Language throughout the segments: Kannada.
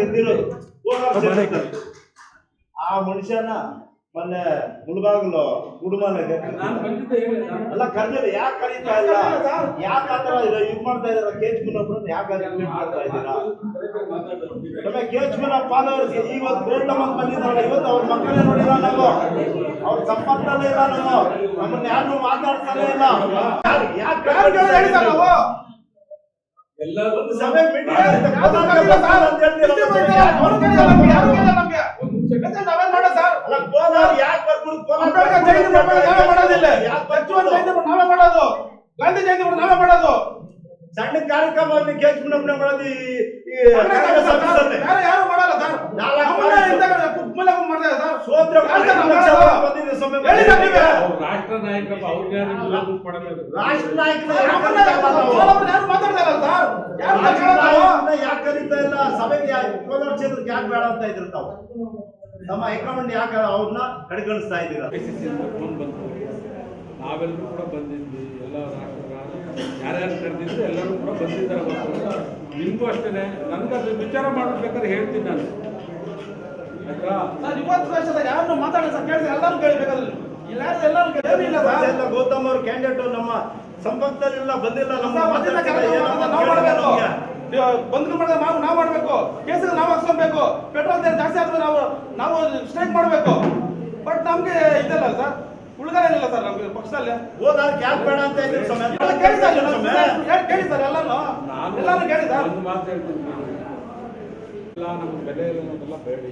ಗೆದ್ದಿರೋದು ಆ ಮನುಷ್ಯನ ಮೊನ್ನೆ ಹೇಳಿ ನಾನು ಅಲ್ಲ ಕರೆದಿಲ್ಲ ಯಾಕೆ ಕರೀತಾ ಇಲ್ಲ? ಯಾಕೆ ಆತರ ಇದು ಮಾಡ್ತಾ ಇದಾರ ಕೇಜ್ ಮುನ್ನೊಬ್ಬರನ್ನ ಯಾಕೆ ಮಾಡ್ತಾ ಇದ್ದೀರಾ? ನಮಗೆ ಕೇಜ್ ಮುನ್ನ ಫಾಲೋವರ್ಸ್ ಇವತ್ತು ಗೋಲ್ಡ್ ಮಂತ್ ಬಂದಿದ್ರಲ್ಲ ಇವತ್ತು ಅವ್ರ ಮಕ್ಕಳೇ ನೋಡಿಲ್ಲ ನಾವು. ಅವ್ರ ಸಂಪರ್ಕದಲ್ಲೇ ಇಲ್ಲ ನಾವು. ನಮ್ಮನ್ನ ಯಾರು ಮಾತಾಡ್ತಾನೆ ಇಲ್ಲ. ಯಾಕೆ ಯಾರು ಕೇಳಿದ್ರೆ ಹೇಳಿ. ಸರ್. ನಾವು ಎಲ್ಲ ಒಂದು ಸಭೆ meeting ಆಗುತ್ತೆ. ಯಾವ್ದು ಅಂತ ಹೇಳ್ತೀರಲ್ಲ ಇಷ್ಟು ಮತ್ತೆ ಮಂದಿ ಯಾಕೆ ಅಂಬೇಡ್ಕರ್ ನಾವೇ ಮಾಡೋದಿಲ್ಲ. ಯಾಕೆ ಪ್ರತಿಯೊಂದು ನಾವೇ ಮಾಡೋದು. ಗಾಂಧಿ ಜಯಂತಿ ಮಾಡೋದು ನಾವೇ ಮಾಡೋದು. ಸಣ್ಣ ಕಾರ್ಯಕ್ರಮವನ್ನು ಕೇಜ್ ಮುನ್ನೊಬ್ಬನೇ ಮಾಡೋದು. ಯಾರು ಮಾಡಲ್ಲ ಸರ್. ಮಾಡ್ತಾರೆ ಸರ್. ಮಾಡೋದು? ಬಂದಿದೆ ರಾಷ್ಟ್ರ ನಾಯಕ ರಾಷ್ಟ್ರ ನಾಯಕ ಯಾರು ಇಲ್ಲ ಸರ್. ಯಾರು ರಾಷ್ಟ್ರ ನಾವು? ಯಾಕೆ ಕರೀತಾ ಇಲ್ಲ? ಸಭೆಗೆ ಕೋಲಾರ ಕ್ಷೇತ್ರಕ್ಕೆ ಯಾಕೆ ಬೇಡ ಅಂತ ಇದ್ರು ತಾವು? ನಮ್ಮ ಹೈಕಮಾಂಡ್ ಯಾಕೆ ಅವ್ರನ್ನ ಕಡೆಗಣಿಸ್ತಾ ಇದ್ದೀರಾ? ಫೋನ್ ಬಂತು. ನಾವೆಲ್ಲರೂ ಕೂಡ ಬಂದಿದ್ವಿ. ಎಲ್ಲ ಯಾರ್ಯಾರು ಕರೆದಿದ್ರು ಎಲ್ಲರೂ ಕೂಡ ಬಂದಿದ್ದಾರೆ ಗೊತ್ತು ನಿಮಗೂ ಅಷ್ಟೇ ನನಗೆ ಅದು ವಿಚಾರ ಮಾಡ್ಬೇಕಾದ್ರೆ ಹೇಳ್ತೀನಿ ನಾನು. ಆಯ್ತಾ? ಸರ್, ಇವತ್ತು ವರ್ಷದಾಗ ಯಾರು ಮಾತಾಡಲ್ಲ ಸರ್. ಕೇಳಿದ್ರೆ ಎಲ್ಲರೂ ಕೇಳಬೇಕಾದ್ರೆ ಇಲ್ಲ ಎಲ್ಲರೂ ಕೇಳಿಲ್ಲ ಗೌತಮ್ ಅವ್ರ ಕ್ಯಾಂಡಿಡೇಟ್ ನಮ್ಮ ಸಂಪರ್ಕದಲ್ಲಿಲ್ಲ ಬಂದಿಲ್ಲ ನಮ್ಮ ಬಂದ್ರು ಮಾಡಿದ್ರೆ ನಾವು ನಾವು ಮಾಡಬೇಕು ಕೇಸಿಗೆ ನಾವು ಹಾಕ್ಸ್ಕೊಬೇಕು ಪೆಟ್ರೋಲ್ ದರ ಜಾಸ್ತಿ ಆದ್ರೆ ನಾವು ನಾವು ಸ್ಟ್ರೈಕ್ ಮಾಡಬೇಕು. ಬಟ್ ನಮ್ಗೆ ಇದೆಲ್ಲ ಸರ್. ಉಳ್ಗಾರ ಇಲ್ಲ ಸರ್ ನಮ್ಗೆ ಪಕ್ಷದಲ್ಲಿ. ಹೋದಾಗ ಗ್ಯಾಪ್ ಬೇಡ ಅಂತ ಕೇಳಿ ಸರ್ ಎಲ್ಲಾನು. ಎಲ್ಲಾನು ಕೇಳಿ ಸರ್. ಒಂದು ಮಾತು ಹೇಳ್ತೀನಿ. ಎಲ್ಲ ನಮ್ಗೆ ಬೆಲೆ ಇಲ್ಲ ಅನ್ನೋದೆಲ್ಲ ಬೇಡಿ.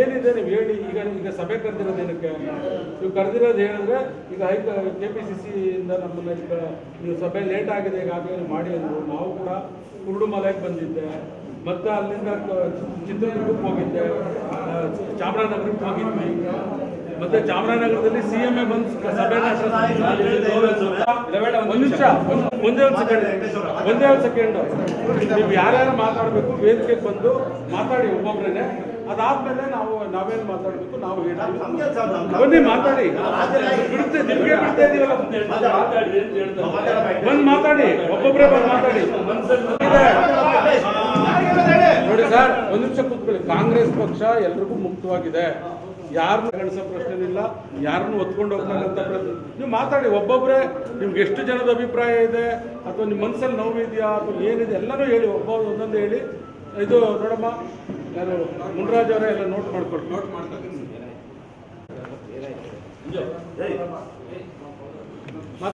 ಏನಿದೆ ನೀವು ಹೇಳಿ, ಈಗ ಈಗ ಸಭೆ ಕರೆದಿರೋದು ಏನಕ್ಕೆ? ನೀವು ಕರೆದಿರೋದು ಹೇಳಿದ್ರೆ ಈಗ ಹೈಕ ಕೆ ಪಿ ಸಿ ಸಿಯಿಂದ ನಮ್ಮನ್ನ ನೀವು ಸಭೆ ಲೇಟ್ ಆಗಿದೆ ಈಗಾಗಲೇ ಮಾಡಿ ಅಂದರು. ನಾವು ಕೂಡ ಕುರುಡುಮಲೆಗೆ ಬಂದಿದ್ದೆ. ಮತ್ತೆ ಅಲ್ಲಿಂದ ಚಿತ್ರದುರ್ಗಕ್ಕೆ ಹೋಗಿದ್ದೆ. ಚಾಮರಾಜನಗರಕ್ಕೆ ಹೋಗಿದ್ವಿ. ಮತ್ತೆ ಚಾಮರಾಜನಗರದಲ್ಲಿ ಸಿ ಎಂ ಎ ಬಂದು ಸಭೆ ಒಂದು ನಿಮಿಷ, ಒಂದೇ ಒಂದು ಸೆಕೆಂಡ್ ಒಂದೇ ಒಂದು ಸೆಕೆಂಡ್ ನೀವು ಯಾರ್ಯಾರು ಮಾತಾಡಬೇಕು ವೇದಿಕೆಗೆ ಬಂದು ಮಾತಾಡಿ ಒಬ್ಬೊಬ್ರೇನೆ. ಅದಾದ್ಮೇಲೆ ನಾವು ನಾವೇನು ಮಾತಾಡಬೇಕು, ನಾವು ಬನ್ನಿ, ಮಾತಾಡಿ. ಬಿಡುತ್ತೆ ನಿಮ್ಗೆ ಬಿಡ್ತಾ ಇದೀವಲ್ಲ? ಬಂದು ಮಾತಾಡಿ ಒಬ್ಬೊಬ್ಬರೇ ಬಂದು ಮಾತಾಡಿ. ನೋಡಿ ಸರ್, ಒಂದು ನಿಮಿಷ ಕೂತ್ಕೊಳ್ಳಿ. ಕಾಂಗ್ರೆಸ್ ಪಕ್ಷ ಎಲ್ರಿಗೂ ಮುಕ್ತವಾಗಿದೆ. ಯಾರನ್ನೂ ಗಣಿಸೋ ಪ್ರಶ್ನೆ ಇಲ್ಲ ಯಾರನ್ನು ಒತ್ಕೊಂಡು ಹೋಗ್ತಕ್ಕಂಥ ಪ್ರಶ್ನೆ. ನೀವು ಮಾತಾಡಿ ಒಬ್ಬೊಬ್ಬರೇ ನಿಮ್ಗೆ ಎಷ್ಟು ಜನದ ಅಭಿಪ್ರಾಯ ಇದೆ ಅಥವಾ ನಿಮ್ಮ ಮನಸ್ಸಲ್ಲಿ ಇದೆಯಾ ಅಥವಾ ಏನಿದೆ ಎಲ್ಲನೂ ಹೇಳಿ ಒಬ್ಬ ಒಂದೊಂದು ಹೇಳಿ. ಇದು ನೋಡಮ್ಮ ನಾನು ಮುನ್ರಾಜ್ ಅವರೇ ಎಲ್ಲ ನೋಟ್ ಮಾಡ್ಕೊಳ್ಳಿ ನೋಟ್ ಏಯ್,